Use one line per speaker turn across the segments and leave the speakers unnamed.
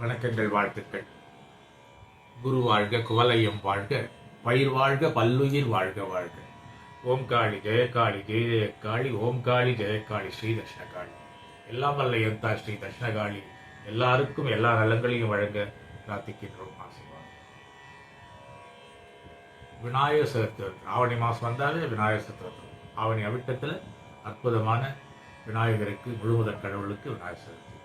வணக்கங்கள் வாழ்த்துக்கள். குரு வாழ்க குவலயம் வாழ்க பயிர் வாழ்க பல்லுயிர் வாழ்க வாழ்க. ஓம் காளி ஜெயகாளி ஜெய ஜெயகாளி ஓம் காளி ஜெயகாளி ஸ்ரீ தட்சிணகாளி எல்லாம் வல்ல எந்தா ஸ்ரீ தட்சிணகாளி எல்லாருக்கும் எல்லா நலங்களையும் வழங்க பிரார்த்திக்கின்றோம் ஆசீர்வாதம். விநாயகர் சதுர்த்தி ஆவணி மாதம் வந்தாலே விநாயகர் சதுர்த்தி ஆவணி அவிட்டத்தில் அற்புதமான விநாயகருக்கு முழுமுதற் கடவுளுக்கு விநாயகர் சதுர்த்தி.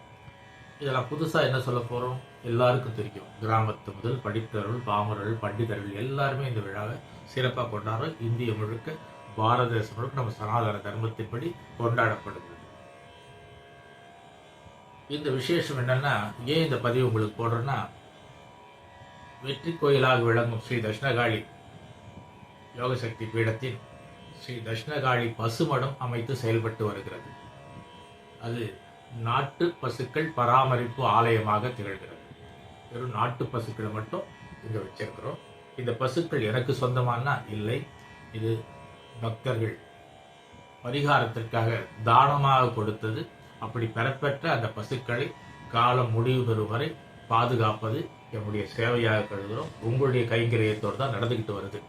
இதெல்லாம் புதுசாக என்ன சொல்ல போகிறோம் எல்லாருக்கும் தெரியும். கிராமத்து முதல் படித்தவர்கள் பாமரர்கள் பண்டிதர்கள் எல்லாருமே இந்த விழாவை சிறப்பாக கொண்டாடுற இந்திய முழுக்க பாரத தேசம் முழுக்க நம்ம சனாதன தர்மத்தின்படி கொண்டாடப்படுகிறது. இந்த விசேஷம் என்னன்னா ஏன் இந்த பதிவு உங்களுக்கு போடுறேன்னா வெற்றி கோயிலாக விளங்கும் ஸ்ரீ தட்சிணகாளி யோகசக்தி பீடத்தின் ஸ்ரீ தட்சிணகாளி பசுமடம் அமைத்து செயல்பட்டு வருகிறது. அது நாட்டு பசுக்கள் பராமரிப்பு ஆலயமாக திகழ்கிறது. வெறும் நாட்டு பசுக்களை மட்டும் இங்கே வச்சிருக்கிறோம். இந்த பசுக்கள் எனக்கு சொந்தமானா இல்லை. இது பக்தர்கள் பரிகாரத்திற்காக தானமாக கொடுத்தது. அப்படி பெறப்பெற்ற அந்த பசுக்களை காலம் முடிவு பெறும் வரை பாதுகாப்பது என்னுடைய சேவையாக கருதுகிறோம். உங்களுடைய கைங்கரியத்தோடு தான் நடந்துக்கிட்டு வருது.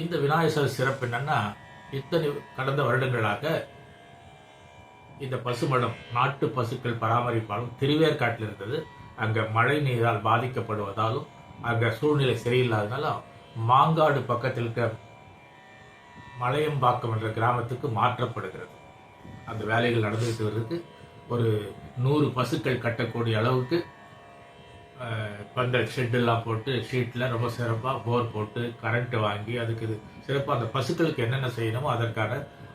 இந்த விநாயகர் சிறப்பு என்னன்னா இத்தனை கடந்த வருடங்களாக இந்த பசுமடம் நாட்டு பசுக்கள் பராமரிப்பாலும் திருவேற்காட்டில் இருந்தது. அங்கே மழை நீரால் பாதிக்கப்படுவதாலும் அங்கே சூழ்நிலை சரியில்லாதனாலும் மாங்காடு பக்கத்தில் இருக்க மலையம்பாக்கம் என்ற கிராமத்துக்கு மாற்றப்படுகிறது. அந்த வேலைகள் நடந்துகிட்டு வருது. ஒரு நூறு பசுக்கள் கட்டக்கூடிய அளவுக்கு பந்தல் ஷெட்டெல்லாம் போட்டு ஷீட்டில் ரொம்ப சிறப்பாக போர் போட்டு கரண்ட்டு வாங்கி அதுக்கு இது சிறப்பாக அந்த பசுக்களுக்கு என்னென்ன செய்யணுமோ அதற்கான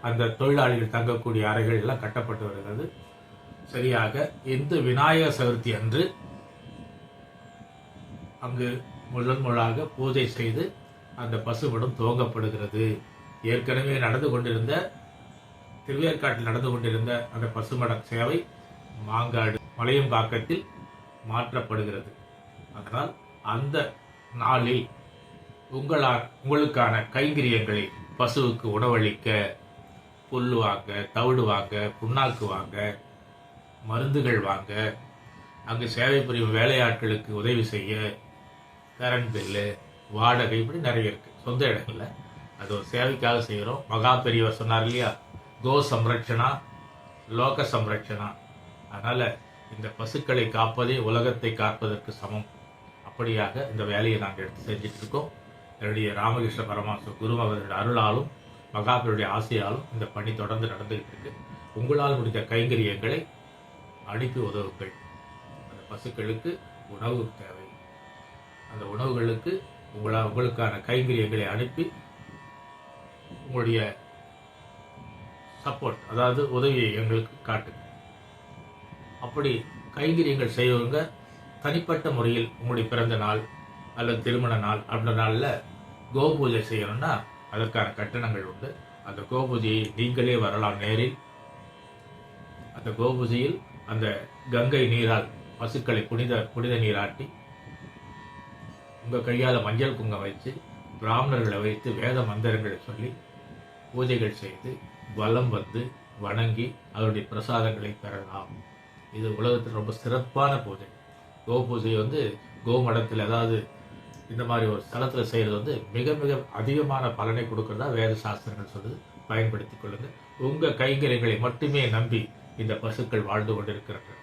அந்த தொழிலாளிகள் தங்கக்கூடிய அறைகள் எல்லாம் கட்டப்பட்டு வருகிறது. சரியாக இந்த விநாயகர் சதுர்த்தி அன்று அங்கு முதன் முழாக பூஜை செய்து அந்த பசுமடம் துவங்கப்படுகிறது. ஏற்கனவே நடந்து கொண்டிருந்த திருவேற்காட்டில் நடந்து கொண்டிருந்த அந்த பசுமட சேவை மாங்காடு மலையம்பாக்கத்தில் மாற்றப்படுகிறது. அதனால் அந்த நாளில் உங்களால் உங்களுக்கான கைங்கரியங்களை பசுவுக்கு உணவளிக்க புல் வாங்க தவிடு வாங்க புண்ணாக்கு வாங்க மருந்துகள் வாங்க அங்கு சேவை புரியும் வேலையாட்களுக்கு உதவி செய்ய கரண்ட் பில்லு வாடகை இப்படி நிறைய இருக்குது சொந்த இடங்களில். அது ஒரு சேவைக்காக செய்கிறோம் மகா பெரியவர் சொன்னார் இல்லையா? கோ சம்ரட்சணா லோக சம்ரட்சணா அதனால் இந்த பசுக்களை காப்பதே உலகத்தை காப்பதற்கு சமம். அப்படியாக இந்த வேலையை நாங்கள் எடுத்து செஞ்சிட்ருக்கோம் என்னுடைய ராமகிருஷ்ண பரமாசு குருமகனுடைய அருளாலும் மகாபருடைய ஆசையாலும் இந்த பணி தொடர்ந்து நடந்துகிட்டு இருக்கு. உங்களால் முடிந்த கைங்கரியங்களை அனுப்பி உதவுங்கள். அந்த பசுக்களுக்கு உணவு தேவை. அந்த உணவுகளுக்கு உங்களால் உங்களுக்கான கைங்கரியங்களை அனுப்பி உங்களுடைய சப்போர்ட் அதாவது உதவியை எங்களுக்கு காட்டுங்க அப்படி கைங்கரியங்கள் செய்வங்க தனிப்பட்ட முறையில் உங்களுடைய பிறந்த நாள் அல்லது திருமண நாள் அந்த நாளில் கோபூஜை செய்யணும்னா அதற்கான கட்டணங்கள் உண்டு. அந்த கோபூஜையை நீங்களே வரலாம் நேரில். அந்த கோபூஜையில் அந்த கங்கை நீரால் பசுக்களை புனித புனித நீராட்டி உங்கள் கையால் மஞ்சள் குங்கம் வைத்து பிராமணர்களை வைத்து வேத மந்திரங்களை சொல்லி பூஜைகள் செய்து வலம் வந்து வணங்கி அதனுடைய பிரசாதங்களை பெறலாம். இது உலகத்தில் ரொம்ப சிறப்பான பூஜை. கோ பூஜை வந்து கோமடத்தில் அதாவது இந்த மாதிரி ஒரு ஸ்தலத்தில் செய்கிறது வந்து மிக மிக அதிகமான பலனை கொடுக்கறதா வேத சாஸ்திரங்கள் சொல்லுது. பயன்படுத்திக் கொள்ளுங்கள் உங்கள் கைங்கரியங்களை மட்டுமே நம்பி இந்த பசுக்கள் வாழ்ந்து கொண்டிருக்கிறார்கள்.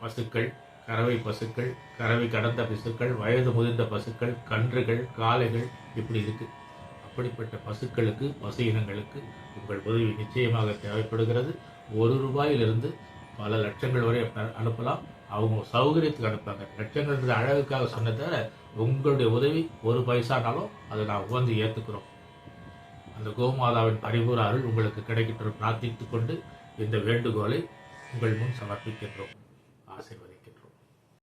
பசுக்கள் கறவை பசுக்கள் கறவை கடந்த பசுக்கள் வயது முதிர்ந்த பசுக்கள் கன்றுகள் காளைகள் இப்படி இருக்கு. அப்படிப்பட்ட பசுக்களுக்கு பசு இனங்களுக்கு உங்கள் உதவி நிச்சயமாக தேவைப்படுகிறது. ஒரு ரூபாயிலிருந்து பல லட்சங்கள் வரை அனுப்பலாம். அவங்க சௌகரியத்துக்கு அனுப்பாங்க லட்சங்கள்ன்றது அழகுக்காக சொன்ன தவிர உங்களுடைய உதவி ஒரு பைசானாலும் அதை நான் உகந்து ஏற்றுக்கிறோம் அந்த கோமாதாவின் பரிபூர அருள் உங்களுக்கு கிடைக்கின்ற பிரார்த்தித்து கொண்டு இந்த வேண்டுகோளை உங்கள் முன் சமர்ப்பிக்கின்றோம். ஆசீர்வதி